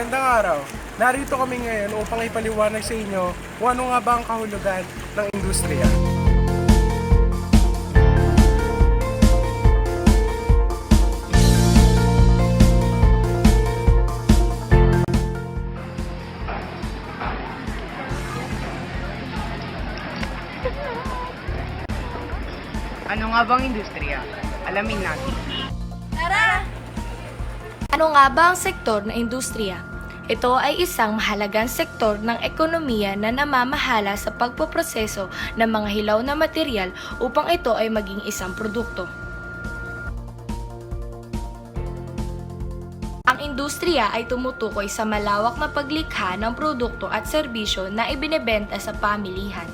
Magandang araw. Narito kami ngayon upang ipaliwanag sa inyo kung ano nga ba ang kahulugan ng industriya. Ano nga bang industriya? Alamin natin. Tara! Ano nga ba ang sektor na industriya? Ito ay isang mahalagang sektor ng ekonomiya na namamahala sa pagpoproseso ng mga hilaw na material upang ito ay maging isang produkto. Ang industriya ay tumutukoy sa malawak na paglikha ng produkto at serbisyo na ibinebenta sa pamilihan.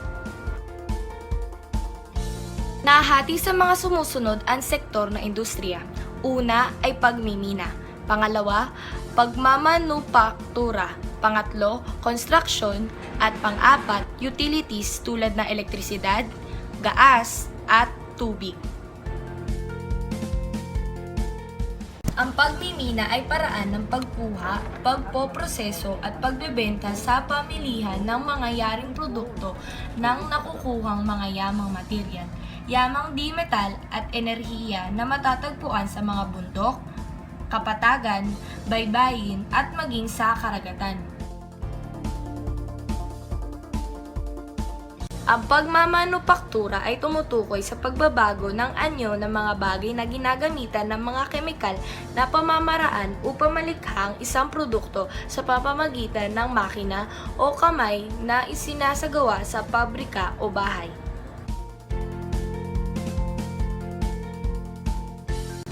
Nahati sa mga sumusunod ang sektor ng industriya. Una ay pagmimina. Pangalawa, pagmamanupaktura. Pangatlo, construction. At pang-apat, utilities tulad ng elektrisidad, gaas, at tubig. Ang pagmimina ay paraan ng pagkuha, pagpoproseso at pagbebenta sa pamilihan ng mga yaring produkto ng nakukuhang mga yamang material, yamang di metal at enerhiya na matatagpuan sa mga bundok, kapatagan, baybayin at maging sa karagatan. Ang pagmamanupaktura ay tumutukoy sa pagbabago ng anyo ng mga bagay na ginagamitan ng mga kemikal na pamamaraan upang malikha ang isang produkto sa pamamagitan ng makina o kamay na isinasagawa sa pabrika o bahay.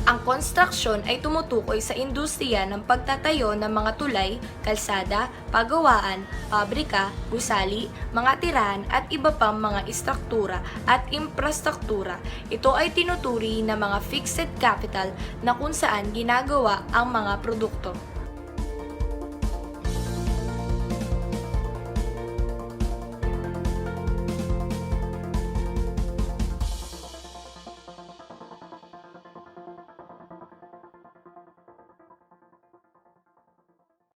Ang construction ay tumutukoy sa industriya ng pagtatayo ng mga tulay, kalsada, pagawaan, pabrika, gusali, mga tirahan at iba pang mga istruktura at infrastruktura. Ito ay tinuturi na mga fixed capital na kung saan ginagawa ang mga produkto.